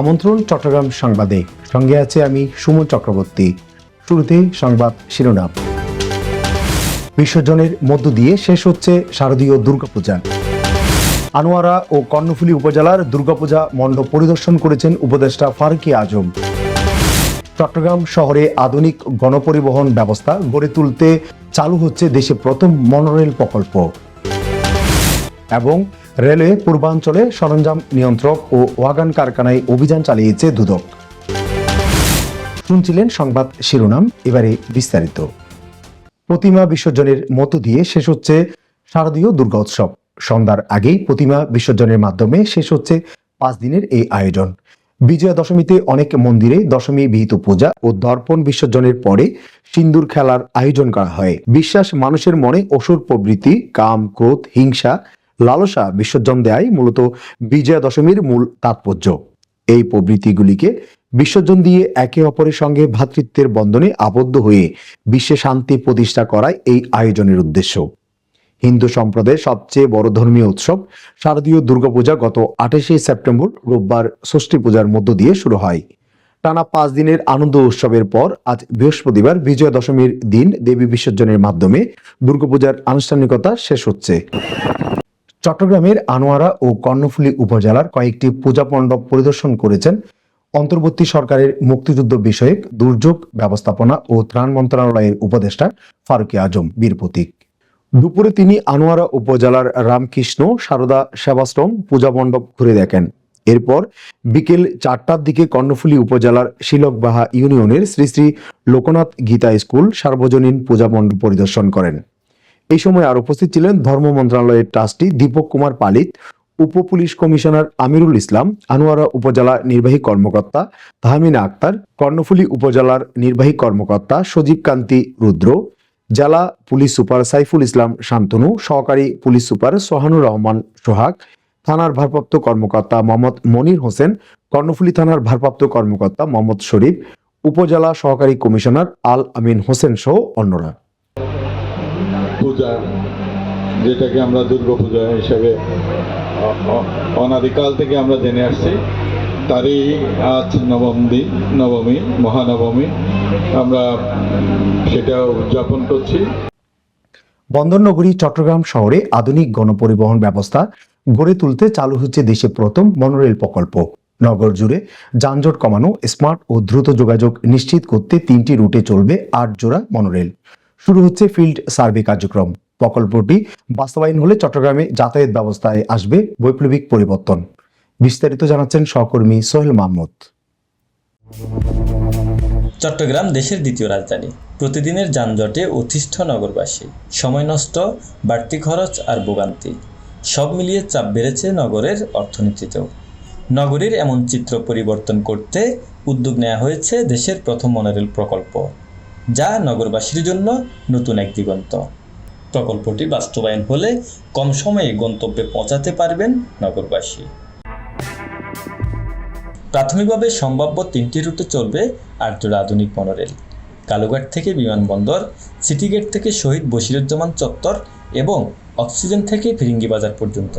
আমন্ত্রণ, চট্টগ্রাম সংবাদে সঙ্গে আছে আমি, সুমন চক্রবর্তী। শুরুতে সংবাদ শিরোনাম। বিসর্জনের মধ্য দিয়ে শেষ হচ্ছে শারদীয় দুর্গাপূজা। আনোয়ারা ও কর্ণফুলী উপজেলার দুর্গাপূজা মণ্ডপ পরিদর্শন করেছেন উপদেষ্টা ফারুকি আজম। চট্টগ্রাম শহরে আধুনিক গণপরিবহন ব্যবস্থা গড়ে তুলতে চালু হচ্ছে দেশে প্রথম মনোরেল প্রকল্প। এবং রেলওয়ে পূর্বাঞ্চলে সরঞ্জাম নিয়ন্ত্রক ও ওয়াগান কারখানায় অভিযান চালিয়েছে দুদক। শুনছিলেন সংবাদ শিরোনাম, এবারে বিস্তারিত। প্রতিমা বিসর্জনের মধ্য দিয়ে শেষ হচ্ছে শারদীয় দুর্গা উৎসব। সন্ধ্যার আগেই প্রতিমা বিসর্জনের মাধ্যমে শেষ হচ্ছে পাঁচ দিনের এই আয়োজন। বিজয়া দশমীতে অনেক মন্দিরে দশমী বিহিত পূজা ও দর্পণ বিসর্জনের পরে সিন্দুর খেলার আয়োজন করা হয়। বিশ্বাস মানুষের মনে অসুর প্রবৃত্তি কাম, ক্রোধ, হিংসা লালসা বিসর্জন দেয় মূলত বিজয়া দশমীর মূল তাৎপর্য। এই প্রবৃত্তিগুলিকে বিসর্জন দিয়ে একে অপরের সঙ্গে ভ্রাতৃত্বের বন্ধনে আবদ্ধ হয়ে বিশ্বে শান্তি প্রতিষ্ঠা করাই এই আয়োজনের উদ্দেশ্য। হিন্দু সম্প্রদায়ের সবচেয়ে বড় ধর্মীয় উৎসব শারদীয় দুর্গাপূজা গত আঠাশে সেপ্টেম্বর রোববার ষষ্ঠী পূজার মধ্য দিয়ে শুরু হয়। টানা পাঁচ দিনের আনন্দ উৎসবের পর আজ বৃহস্পতিবার বিজয়া দশমীর দিন দেবী বিসর্জনের মাধ্যমে দুর্গাপূজার আনুষ্ঠানিকতা শেষ হচ্ছে। চট্টগ্রামের আনোয়ারা ও কর্ণফুলী উপজেলার কয়েকটি পূজা মণ্ডপ পরিদর্শন করেছেন অন্তর্বর্তী সরকারের মুক্তিযুদ্ধ বিষয়ক দুর্যোগ ব্যবস্থাপনা ও ত্রাণ মন্ত্রণালয়ের উপদেষ্টা ফারুকি আজম বীর প্রতীক। দুপুরে তিনি আনোয়ারা উপজেলার রামকৃষ্ণ সারদা সেবাশ্রম পূজা মণ্ডপ ঘুরে দেখেন। এরপর বিকেল চারটার দিকে কর্ণফুলী উপজেলার শিলকবাহা ইউনিয়নের শ্রী শ্রী লোকনাথ গীতা স্কুল সার্বজনীন পূজা মণ্ডপ পরিদর্শন করেন। এই সময় আর উপস্থিত ছিলেন ধর্ম মন্ত্রণালয়ের ট্রাস্টি দীপক কুমার পালিত উপ পুলিশ কমিশনার আমিরুল ইসলাম, আনোয়ারা উপজেলা নির্বাহী কর্মকর্তা তাহমিনা আক্তার, কর্ণফুলী উপজেলার নির্বাহী কর্মকর্তা সজীব কান্তি রুদ্র, জেলা পুলিশ সুপার সাইফুল ইসলাম শান্তনু, সহকারী পুলিশ সুপার সোহানুর রহমান সোহাগ, থানার ভারপ্রাপ্ত কর্মকর্তা মোহাম্মদ মনির হোসেন, কর্ণফুলী থানার ভারপ্রাপ্ত কর্মকর্তা মোহাম্মদ শরীফ, উপজেলা সহকারী কমিশনার আল আমিন হোসেন সহ অন্যরা। পূজা, যেটাকে আমরা দুর্গা পূজা হিসেবে অনাদিকাল থেকে আমরা জেনে আসছি, তারই আজ নবম দিন, নবমী, মহানবমী, আমরা সেটা উদযাপন করছি। বন্দরনগরী, চট্টগ্রাম শহরে আধুনিক গণপরিবহন ব্যবস্থা গড়ে তুলতে চালু হচ্ছে দেশে প্রথম মনোরেল প্রকল্প। নগর জুড়ে যানজট কমানো, স্মার্ট ও দ্রুত যোগাযোগ নিশ্চিত করতে তিনটি রুটে চলবে আট জোড়া মনোরেল। শুরু হচ্ছে ফিল্ড সার্ভে কার্যক্রম। প্রকল্পটি বাস্তবায়ন হলে চট্টগ্রামে যাতায়াত ব্যবস্থায় আসবে বৈপ্লবিক পরিবর্তন। বিস্তারিত জানাচ্ছেন সহকর্মী সোহেল মাহমুদ। চট্টগ্রাম দেশের দ্বিতীয় রাজধানী। প্রতিদিনের যানজটে অতিষ্ঠ নগরবাসী। সময় নষ্ট, বাড়তি খরচ আর ভোগান্তি। সব মিলিয়ে চাপ বেড়েছে নগরের অর্থনীতিতেও। নগরীর এমন চিত্র পরিবর্তন করতে উদ্যোগ নেওয়া হয়েছে দেশের প্রথম মনোরেল প্রকল্প। যা নগরবাসীর জন্য নতুন এক দিগন্ত প্রকল্পটি বাস্তবায়ন হলে কম সময়ে গন্তব্যে পৌঁছাতে পারবেন নগরবাসী। প্রাথমিকভাবে সম্ভাব্য তিনটি রুটে চলবে আটজোড়া আধুনিক মনোরেল। কালুঘাট থেকে বিমানবন্দর সিটি গেট থেকে শহীদ বশিরুজ্জামান চত্বর এবং অক্সিজেন থেকে ফিরিঙ্গি বাজার পর্যন্ত।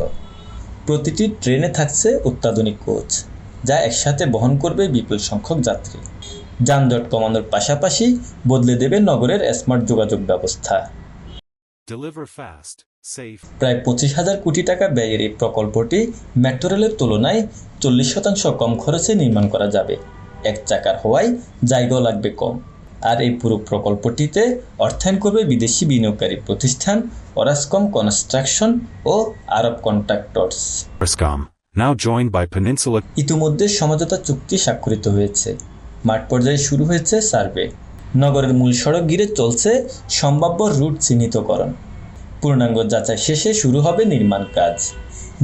প্রতিটি ট্রেনে থাকছে অত্যাধুনিক কোচ, যা একসাথে বহন করবে বিপুল সংখ্যক যাত্রী। যানজট কমানোর পাশাপাশি বদলে দেবে নগরের স্মার্ট যোগাযোগ ব্যবস্থা। প্রায় পঁচিশ হাজার কোটি টাকা ব্যয়ের এই প্রকল্পটি মেট্রো রেলের তুলনায় চল্লিশ শতাংশ কম খরচে নির্মাণ করা যাবে। এক চাকার হওয়ায় জায়গাও লাগবে কম। আর এই পুরো প্রকল্পটিতে অর্থায়ন করবে বিদেশি বিনিয়োগকারী প্রতিষ্ঠান অরাসকম কনস্ট্রাকশন ও আরব কন্ট্রাক্টরস ইতিমধ্যে সমঝোতা চুক্তি স্বাক্ষরিত হয়েছে। মাঠ পর্যায়ে শুরু হয়েছে সার্ভে। নগরের মূল সড়ক ঘিরে চলছে সম্ভাব্য রুট চিহ্নিতকরণ। পূর্ণাঙ্গ যাচাই শেষে শুরু হবে নির্মাণ কাজ।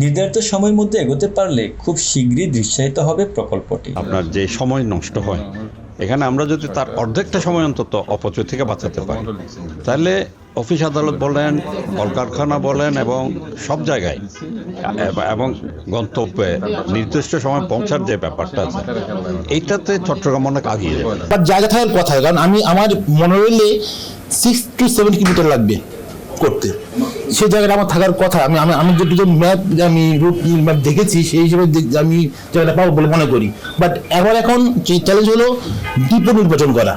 নির্ধারিত সময়ের মধ্যে এগোতে পারলে খুব শীঘ্রই দৃশ্যায়িত হবে প্রকল্পটি। আপনার যে সময় নষ্ট হয়, এখানে আমরা যদি তার অর্ধেকটা সময় অন্তত অপচয় থেকে বাঁচাতে পারি, তাহলে অফিস আদালত বলেন, কলকারখানা বলেন এবং সব জায়গায়। এবং গন্তব্যে নির্দিষ্ট সময় পৌঁছার যে ব্যাপারটা আছে, এইটাতে চট্টগ্রাম অনেক আগিয়ে যাবে। বাট জায়গা থাকার কথা, কারণ আমি, আমার মনে মনোরেলে সিক্স টু সেভেন কিলোমিটার লাগবে করতে। সেই জায়গাটা আমার থাকার কথা, আমি আমি আমি যেটুকু ম্যাপ আমি রুট ম্যাপ দেখেছি, সেই হিসেবে আমি জায়গাটা পাবো বলে মনে করি। বাট এবার এখন চ্যালেঞ্জ হলো দ্বীপ নির্বাচন করা,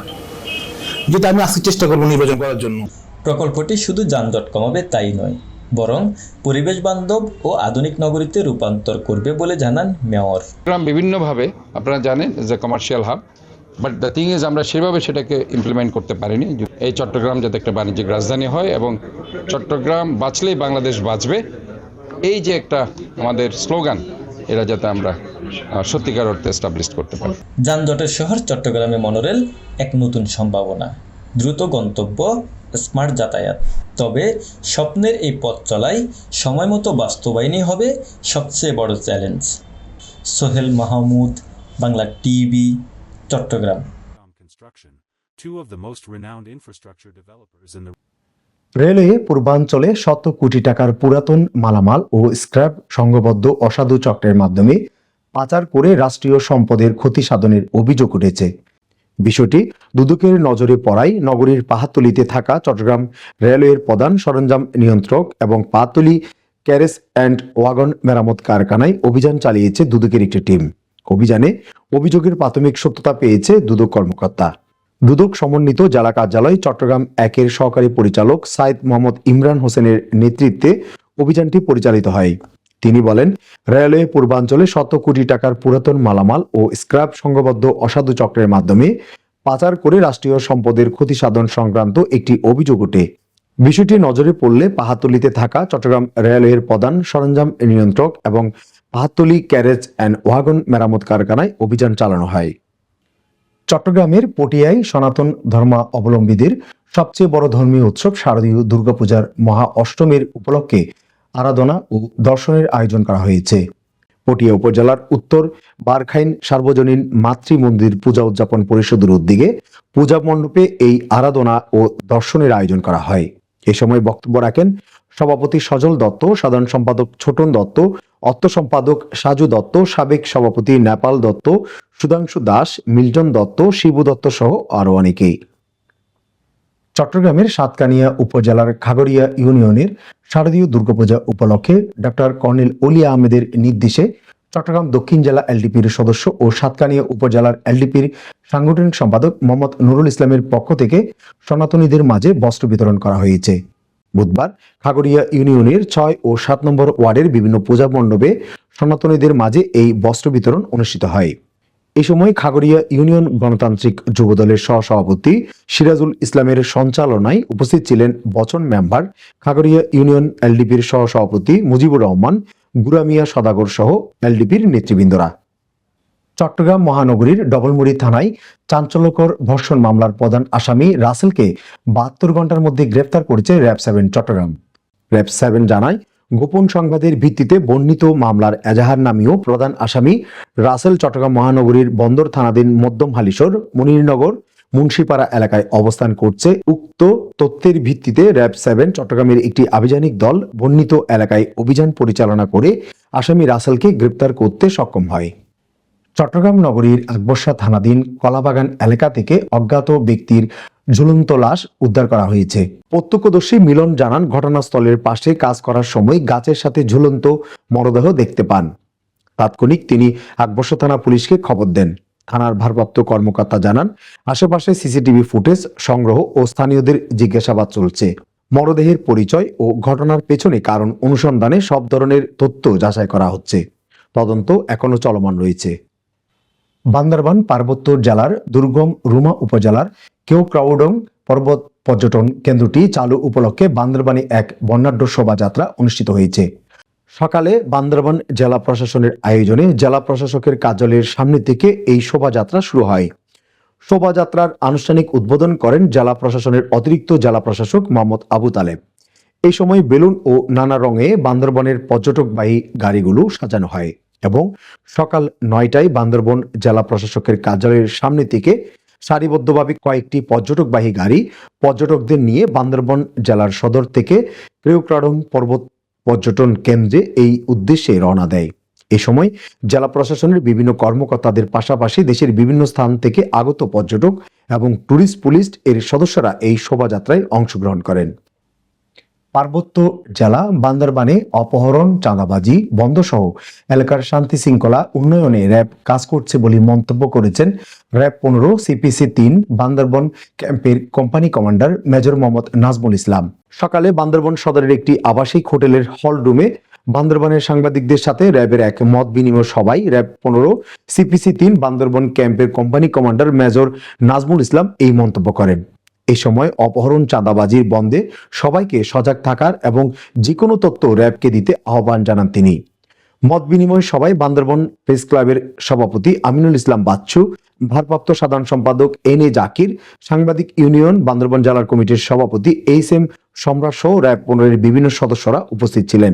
যেটা আমি আজকে চেষ্টা করব নির্বাচন করার জন্য। প্রকল্পটি শুধু যানজট কমাবে তাই নয় বরং পরিবেশ বান্ধব ও আধুনিক নগরীতে রূপান্তর করবে বলে জানান মেয়র। চট্টগ্রাম বিভিন্নভাবে আপনারা জানেন যে commercial hub but the thing is আমরা সেভাবে সেটাকে ইমপ্লিমেন্ট করতে পারিনি। এই চট্টগ্রাম যাতে একটা বাণিজ্যিক রাজধানী হয় এবং চট্টগ্রাম বাঁচলেই বাংলাদেশ বাঁচবে এই যে একটা আমাদের স্লোগান এরা যাতে আমরা সত্যিকার অর্থে এস্টাবলিশ করতে পারি। যানজটের শহর চট্টগ্রামে মনোরেল এক নতুন সম্ভাবনা। দ্রুত গন্তব্য স্মার্ট যাতায়াত। তবে স্বপ্নের এই পথ চলাই সময় মতো বাস্তবায়নই হবে সবচেয়ে বড় challenge Sohel Mahmud Bangla TV Chattogram. Construction, two of the most renowned infrastructure developers in the railway পূর্বাঞ্চলে শত কোটি টাকার পুরাতন মালামাল ও স্ক্র্যাপ সংঘবদ্ধ অসাধু চক্রের মাধ্যমে পাচার করে রাষ্ট্রীয় সম্পদের ক্ষতি সাধনের অভিযোগ উঠেছে। বিষয়টি দুদকের নজরে পড়ায় নগরীর পাহাতলিতে থাকা চট্টগ্রাম রেলওয়ের প্রধান সরঞ্জাম নিয়ন্ত্রক এবং পাহাতলি ক্যারেস অ্যান্ড ওয়াগন মেরামত কারখানায় অভিযান চালিয়েছে দুদকের একটি টিম। অভিযানে অভিযোগের প্রাথমিক সত্যতা পেয়েছে দুদক কর্মকর্তা। দুদক সমন্বিত জেলা কার্যালয় চট্টগ্রাম একের সহকারী পরিচালক সাইদ মোহাম্মদ ইমরান হোসেনের নেতৃত্বে অভিযানটি পরিচালিত হয়। তিনি বলেন, রেলওয়ে পূর্বাঞ্চলে শত কোটি টাকার পুরাতন মালামাল ও স্ক্র্যাপ সংঘবদ্ধ অসাধু চক্রের মাধ্যমে পাচার করে রাষ্ট্রীয় সম্পদের ক্ষতি সাধন সংক্রান্ত একটি অভিযোগ ওঠে। বিষয়টি নজরে পড়লে পাহাতলিতে থাকা চট্টগ্রাম রেলওয়ের প্রধান সরঞ্জাম নিয়ন্ত্রক এবং পাহাতলি ক্যারেজ অ্যান্ড ওয়াগন মেরামত কারখানায় অভিযান চালানো হয়। চট্টগ্রামের পটিয়ায় সনাতন ধর্মাবলম্বীদের সবচেয়ে বড় ধর্মীয় উৎসব শারদীয় দুর্গাপূজার মহা অষ্টমীর উপলক্ষে আরাধনা ও দর্শনের আয়োজন করা হয়েছে। পটিয়া উপজেলার উত্তর বারখাইন সার্বজনীন মাতৃ মন্দির পূজা উদযাপন পরিষদের উদ্যোগে পূজা মণ্ডপে এই আরাধনা ও দর্শনের আয়োজন করা হয়। এ সময় বক্তব্য রাখেন সভাপতি সজল দত্ত, সাধারণ সম্পাদক ছোটন দত্ত, অর্থ সম্পাদক সাজু দত্ত, সাবেক সভাপতি নেপাল দত্ত, সুধাংশু দাস, মিল্টন দত্ত, শিবু দত্ত সহ আরও অনেকেই। চট্টগ্রামের সাতকানিয়া উপজেলার খাগড়িয়া ইউনিয়নের শারদীয় দুর্গাপূজা উপলক্ষে ডক্টর কর্নেল অলিয়া আহমেদের নির্দেশে চট্টগ্রাম দক্ষিণ জেলা এলডিপির সদস্য ও সাতকানিয়া উপজেলার এলডিপির সাংগঠনিক সম্পাদক মোহাম্মদ নুরুল ইসলামের পক্ষ থেকে সনাতনীদের মাঝে বস্ত্র বিতরণ করা হয়েছে। বুধবার খাগড়িয়া ইউনিয়নের ছয় ও সাত নম্বর ওয়ার্ডের বিভিন্ন পূজা মণ্ডপে সনাতনীদের মাঝে এই বস্ত্র বিতরণ অনুষ্ঠিত হয়। এ সময় খাগড়িয়া ইউনিয়ন গণতান্ত্রিক যুবদলের সহসভাপতি সিরাজুল ইসলামের সঞ্চালনায় উপস্থিত ছিলেন বচন মেম্বার খাগড়িয়া ইউনিয়ন এলডিপির সহসভাপতি মুজিবুর রহমান, গুরামিয়া সদাগর সহ এলডিপির নেতৃবৃন্দরা। চট্টগ্রাম মহানগরীর ডবলমুড়ি থানায় চাঞ্চল্যকর ধর্ষণ মামলার প্রধান আসামি রাসেলকে বাহাত্তর ঘণ্টার মধ্যে গ্রেফতার করেছে RAB seven Chattogram. RAB seven জানায় গোপন সংবাদের ভিত্তিতে বর্ণিত মামলার এজাহার নামীয় প্রধান আসামি রাসেল চট্টগ্রাম মহানগরীর বন্দর থানাধীন মধ্যম হালিশর মনিরনগর, মুন্সিপাড়া এলাকায় অবস্থান করছে। উক্ত তথ্যের ভিত্তিতে র্যাব সেভেন চট্টগ্রামের একটি আভিযানিক দল বর্ণিত এলাকায় অভিযান পরিচালনা করে আসামি রাসেলকে গ্রেপ্তার করতে সক্ষম হয়। চট্টগ্রাম নগরীর আকবর্ষা থানাধীন কলাবাগান এলাকা থেকে অজ্ঞাত ব্যক্তির ঝুলন্ত লাশ উদ্ধার করা হয়েছে। প্রত্যক্ষদর্শী মিলন জানান, ঘটনাস্থলের পাশে কাজ করার সময় গাছের সাথে ঝুলন্ত মরদেহ দেখতে পান। তাৎক্ষণিক তিনি আকবর্ষা থানা পুলিশকে খবর দেন। থানার ভারপ্রাপ্ত কর্মকর্তা জানান, আশেপাশে সিসিটিভি ফুটেজ, সংগ্রহ ও স্থানীয়দের জিজ্ঞাসাবাদ চলছে। মরদেহের পরিচয় ও ঘটনার পেছনে কারণ অনুসন্ধানে সব ধরনের তথ্য যাচাই করা হচ্ছে। তদন্ত এখনও চলমান রয়েছে। বান্দরবান পার্বত্য জেলার দুর্গম রুমা উপজেলার কেওক্রাউডং পর্বত পর্যটন কেন্দ্রটি চালু উপলক্ষে বান্দরবানে এক বর্ণাঢ্য শোভাযাত্রা অনুষ্ঠিত হয়েছে। সকালে বান্দরবান জেলা প্রশাসনের আয়োজনে জেলা প্রশাসকের কার্যালয়ের সামনে থেকে এই শোভাযাত্রা শুরু হয়। শোভাযাত্রার আনুষ্ঠানিক উদ্বোধন করেন জেলা প্রশাসনের অতিরিক্ত জেলা প্রশাসক মোহাম্মদ আবু তালেব। এই সময় বেলুন ও নানা রঙে বান্দরবনের পর্যটকবাহী গাড়িগুলো সাজানো হয় এবং সকাল নয়টায় বান্দরবন জেলা প্রশাসকের কার্যালয়ের সামনে থেকে সারিবদ্ধভাবে কয়েকটি পর্যটকবাহী গাড়ি পর্যটকদের নিয়ে বান্দরবন জেলার সদর থেকে ক্রেউক্রাডং পর্বত পর্যটন কেন্দ্রে এই উদ্দেশ্যে রওনা দেয়। এ সময় জেলা প্রশাসনের বিভিন্ন কর্মকর্তাদের পাশাপাশি দেশের বিভিন্ন স্থান থেকে আগত পর্যটক এবং ট্যুরিস্ট পুলিশ এর সদস্যরা এই শোভাযাত্রায় অংশগ্রহণ করেন। পার্বত্য জেলা বান্দরবানে অপহরণ, চাঁদাবাজি, বন্ধসহ এলাকার শান্তি শৃঙ্খলা উন্নয়নে র্যাব কাজ করছে বলে মন্তব্য করেছেন র্যাব পনেরো সিপিসি তিন বান্দরবন ক্যাম্পের company commander major Mohammad Nazmul Islam. সকালে বান্দরবন সদরের একটি আবাসিক হোটেলের হল রুমে বান্দরবানের সাংবাদিকদের সাথে র্যাবের এক মত বিনিময় সভায় র্যাব পনেরো সিপিসি তিন বান্দরবন ক্যাম্পের company commander major Nazmul Islam এই মন্তব্য করেন। এই সময় অপহরণ চাঁদাবাজির বন্ধে সবাইকে সজাগ থাকার এবং যে কোনো তথ্য র্যাবকে দিতে আহ্বান জানান তিনি। মত বিনিময় সভায় বান্দরবন প্রেস ক্লাবের সভাপতি আমিনুল ইসলাম বাচ্চু, ভারপ্রাপ্ত সাধারণ সম্পাদক এন এ জাকির, সাংবাদিক ইউনিয়ন বান্দরবন জেলার কমিটির সভাপতি এইচ এম সম্রাট সহ র্যাব পনেরোর বিভিন্ন সদস্যরা উপস্থিত ছিলেন।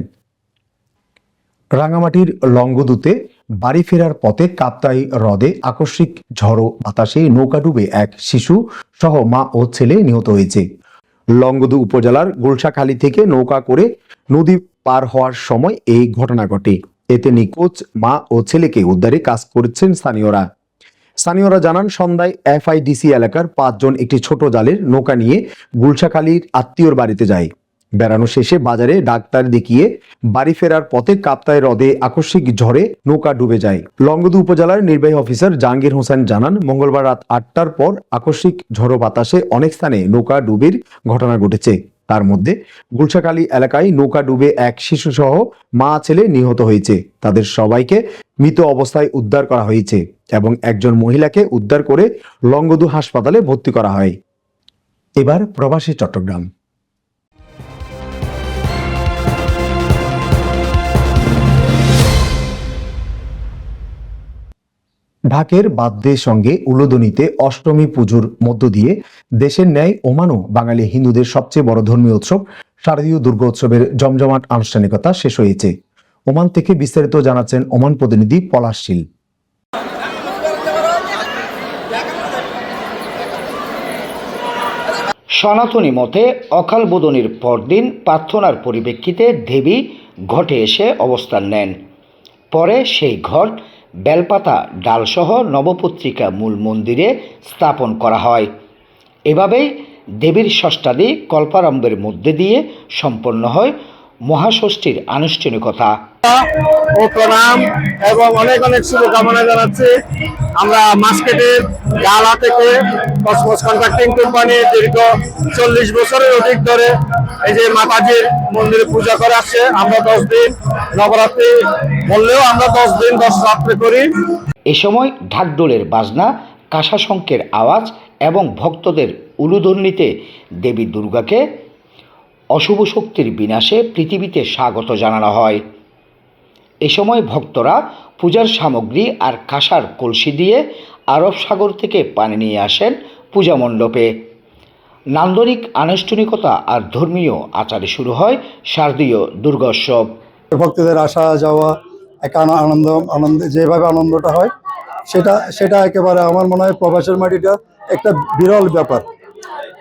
রাঙামাটির লঙ্গদুতে বাড়ি ফেরার পথে কাপ্তাই হ্রদে আকস্মিক ঝড়ো বাতাসে নৌকা ডুবে এক শিশু সহ মা ও ছেলে নিহত হয়েছে। লংগদু উপজেলার গুলশাখালী থেকে নৌকা করে নদী পার হওয়ার সময় এই ঘটনা ঘটে। এতে নিখোঁজ মা ও ছেলেকে উদ্ধারে কাজ করছেন স্থানীয়রা। স্থানীয়রা জানান, সন্ধ্যায় এফআইডিসি এলাকার পাঁচজন একটি ছোট জালের নৌকা নিয়ে গুলশাখালীর আত্মীয়র বাড়িতে যায়। বেড়ানো শেষে বাজারে ডাক্তার দেখিয়ে বাড়ি ফেরার পথে কাপ্তায় হ্রদে আকস্মিক ঝড়ে নৌকা ডুবে যায়। লংগদু উপজেলার নির্বাহী অফিসার জাহাঙ্গীর হোসেন জানান, মঙ্গলবার রাত আটটার পর আকস্মিক ঝড়ো বাতাসে অনেক স্থানে নৌকা ডুবির ঘটনা ঘটেছে। তার মধ্যে গুলশাখালী এলাকায় নৌকা ডুবে এক শিশু সহ মা ছেলে নিহত হয়েছে। তাদের সবাইকে মৃত অবস্থায় উদ্ধার করা হয়েছে এবং একজন মহিলাকে উদ্ধার করে লংগদু হাসপাতালে ভর্তি করা হয়। এবার প্রবাসী চট্টগ্রাম। ঢাকের বাদ্যের সঙ্গে উলোদনিতে অষ্টমী পুজোর মধ্য দিয়ে দেশের ন্যায় ওমানও বাঙালি হিন্দুদের সবচেয়ে বড় ধর্মীয় উৎসব। শারদীয় দুর্গোৎসবের জমজমাট আনুষ্ঠানিকতা শেষ হয়েছে। ওমান থেকে বিস্তারিত জানাচ্ছেন ওমান প্রতিনিধি পলাশ সনাতনী মতে অকাল বোধনের পরদিন প্রার্থনার পরিপ্রেক্ষিতে দেবী ঘটে এসে অবস্থান নেন। পরে সেই ঘট বেলপাতা, ডালসহ নবপত্রিকা মূল মন্দিরে স্থাপন করা হয়। এভাবেই দেবীর ষষ্ঠাদি কল্পারম্ভের মধ্যে দিয়ে সম্পন্ন হয় মহাষষ্ঠীর আনুষ্ঠানিকতা। ও প্রণাম এবং অনেক অনেক শুভকামনা জানাচ্ছি। আমরা মার্কেটের গালা থেকে কসমস কন্ট্রাক্টিং কোম্পানি দীর্ঘ চল্লিশ বছরের অধিক ধরে এই যে মাতাজির মন্দিরে পূজা করে আসছে আমরা দশ দিন নবরাত্রি বললেও আমরা দশ দিন দশ রাত্রে করি। এ সময় ঢাকডোলের বাজনা কাঁসাশঙ্কের আওয়াজ এবং ভক্তদের উলুধ্বনিতে দেবী দুর্গাকে অশুভ শক্তির বিনাশে পৃথিবীতে স্বাগত জানানো হয়। এ সময় ভক্তরা পূজার সামগ্রী আর কাঁসার কলসি দিয়ে আরব সাগর থেকে পানি নিয়ে আসেন পূজা মণ্ডপে। নান্দনিক আনুষ্ঠানিকতা আর ধর্মীয় আচারে শুরু হয় শারদীয় দুর্গোৎসব। ভক্তদের আসা, যাওয়া, এক আনন্দ আনন্দ, যেভাবে আনন্দটা হয়, সেটা সেটা একেবারে আমার মনে হয় প্রবাসের মাটিটা একটা বিরল ব্যাপার।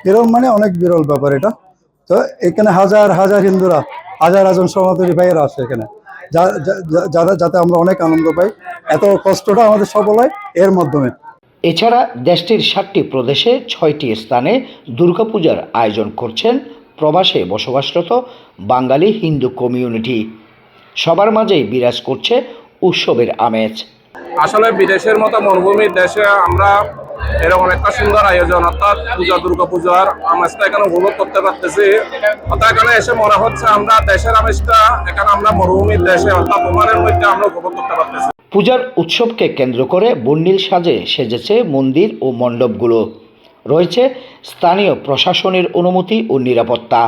বিরল মানে অনেক বিরল ব্যাপার এটা। তো এখানে হাজার হাজার হিন্দুরা, হাজার হাজার সনাতনী ভাইয়েরা আসে এখানে। যা- যাতে আমরা অনেক আনন্দ পাই। এত কষ্টটা আমাদের সফল হয় এর মাধ্যমে। এছাড়া দেশটির সাতটি প্রদেশে ছয়টি স্থানে দুর্গাপূজার আয়োজন করছেন প্রবাসে বসবাসরত বাঙালি হিন্দু কমিউনিটি। সবার মাঝেই বিরাজ করছে উৎসবের আমেজ। আসলে বিদেশের মতো মরুভূমির দেশে আমরা এরকম একটা সুন্দর আয়োজন, অর্থাৎ পূজা দুর্গা পূজার আমেজটা এখানে উপভোগ করতে পারতেছি। অর্থাৎ এখানে এসে মনে হচ্ছে আমরা দেশের আমেজটা, এখানে আমরা মরুভূমির দেশে, অর্থাৎ মধ্যে আমরা উপভোগ করতে পারতেছি। পূজার উৎসবকে কেন্দ্র করে বর্ণিল সাজে সেজেছে মন্দির ও মণ্ডপগুলো। রয়েছে স্থানীয় প্রশাসনের অনুমতি ও নিরাপত্তা।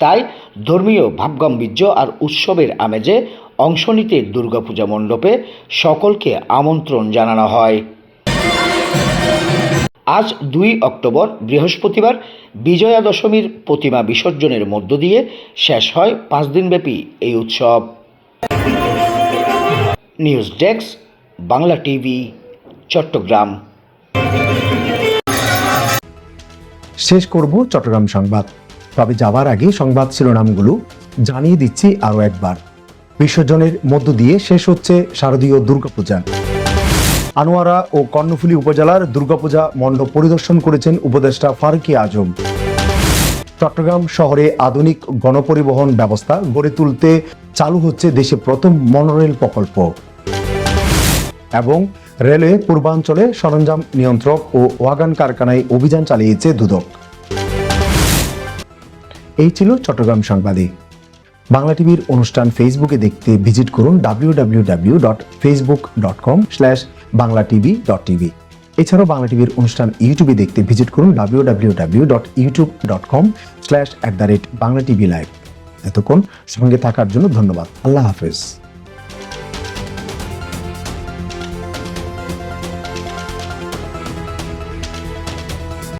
তাই ধর্মীয় ভাবগাম্বীর্য আর উৎসবের আমেজে অংশ নিতে দুর্গাপূজা মণ্ডপে সকলকে আমন্ত্রণ জানানো হয়। আজ দুই অক্টোবর, বৃহস্পতিবার বিজয়া দশমীর প্রতিমা বিসর্জনের মধ্য দিয়ে শেষ হয় পাঁচ দিনব্যাপী এই উৎসব। News desk, Bangla TV, Chattogram. শেষ করব চট্টগ্রাম সংবাদ। তবে যাবার আগে সংবাদ শিরোনামগুলো জানিয়ে দিচ্ছি আরও একবার। বিসর্জনের মধ্য দিয়ে শেষ হচ্ছে শারদীয় দুর্গাপূজা। আনোয়ারা ও কর্ণফুলী উপজেলার দুর্গাপূজা মণ্ডপ পরিদর্শন করেছেন উপদেষ্টা ফারুকি আজম। চট্টগ্রাম শহরে আধুনিক গণপরিবহন ব্যবস্থা গড়ে তুলতে চালু হচ্ছে দেশে প্রথম মনোরেল প্রকল্প। এবং রেলওয়ে পূর্বাঞ্চলে সরঞ্জাম নিয়ন্ত্রক ও ওয়াগান কারখানায় অভিযান চালিয়েছে দুদক। এই ছিল চট্টগ্রাম সংবাদে বাংলা টিভির অনুষ্ঠান ফেসবুকে দেখতে ভিজিট করুন W W W dot Facebook dot com slash Bangla TV dot TV এছাড়াও বাংলা টিভির অনুষ্ঠান ইউটিউবে দেখতে ভিজিট করুন W W W dot YouTube dot com slash at the rate Bangla TV live এতক্ষণ সঙ্গে থাকার জন্য ধন্যবাদ। আল্লাহ হাফেজ।